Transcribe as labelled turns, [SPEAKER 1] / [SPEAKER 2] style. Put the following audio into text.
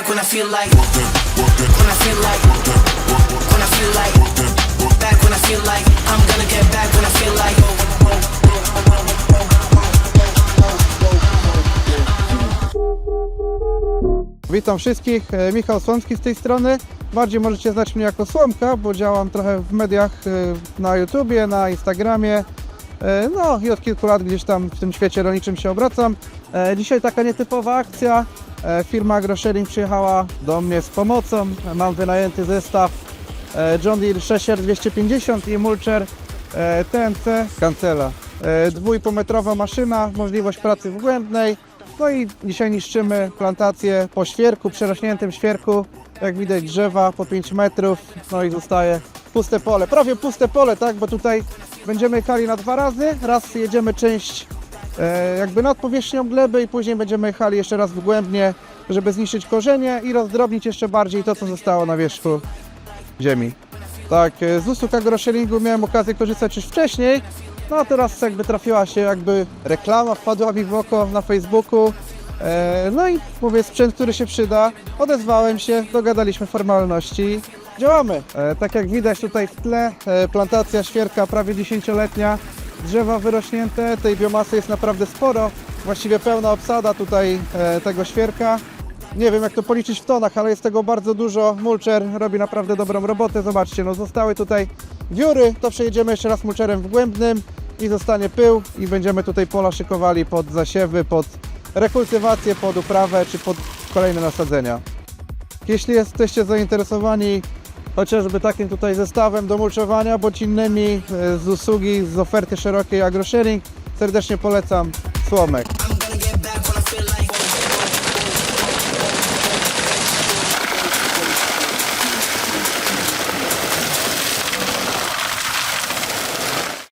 [SPEAKER 1] I feel like, when I feel like, when I feel like, back when I feel like, I'm gonna get back when I feel like.
[SPEAKER 2] Witam wszystkich, e, Michał Słomski z tej strony. Bardziej możecie znać mnie jako Słomka, bo działam trochę w mediach e, na YouTubie, na Instagramie. E, No i od kilku lat gdzieś tam w tym świecie rolniczym się obracam. E, Dzisiaj taka nietypowa akcja. E, Firma AgroSharing przyjechała do mnie z pomocą. Mam wynajęty zestaw John Deere 6R 250 i mulcher TNC Cancela. E, Dwójpółmetrowa maszyna, możliwość pracy wgłębnej. No i dzisiaj niszczymy plantację po świerku, przerośniętym świerku. Jak widać drzewa po 5 metrów, no i zostaje puste pole. Prawie puste pole, tak, bo tutaj będziemy jechali na dwa razy. Raz jedziemy część e, jakby nad powierzchnią gleby i później będziemy jechali jeszcze raz wgłębnie, żeby zniszczyć korzenie i rozdrobnić jeszcze bardziej to, co zostało na wierzchu ziemi. Tak, e, z usług agrosharingu miałem okazję korzystać już wcześniej, no a teraz jakby trafiła się jakby reklama, wpadła mi w oko na Facebooku. E, No i mówię, sprzęt, który się przyda. Odezwałem się, dogadaliśmy formalności, działamy. E, Tak jak widać tutaj w tle, e, plantacja świerka prawie 10-letnia, drzewa wyrośnięte, tej biomasy jest naprawdę sporo, właściwie pełna obsada tutaj e, tego świerka. Nie wiem jak to policzyć w tonach, ale jest tego bardzo dużo. Mulcher robi naprawdę dobrą robotę. Zobaczcie, no zostały tutaj wióry, to przejedziemy jeszcze raz mulcherem wgłębnym i zostanie pył i będziemy tutaj pola szykowali pod zasiewy, pod rekultywację, pod uprawę czy pod kolejne nasadzenia. Jeśli jesteście zainteresowani chociażby takim tutaj zestawem do mulczowania bądź innymi e, z usługi, z oferty szerokiej AgroSharing, serdecznie polecam Słomek.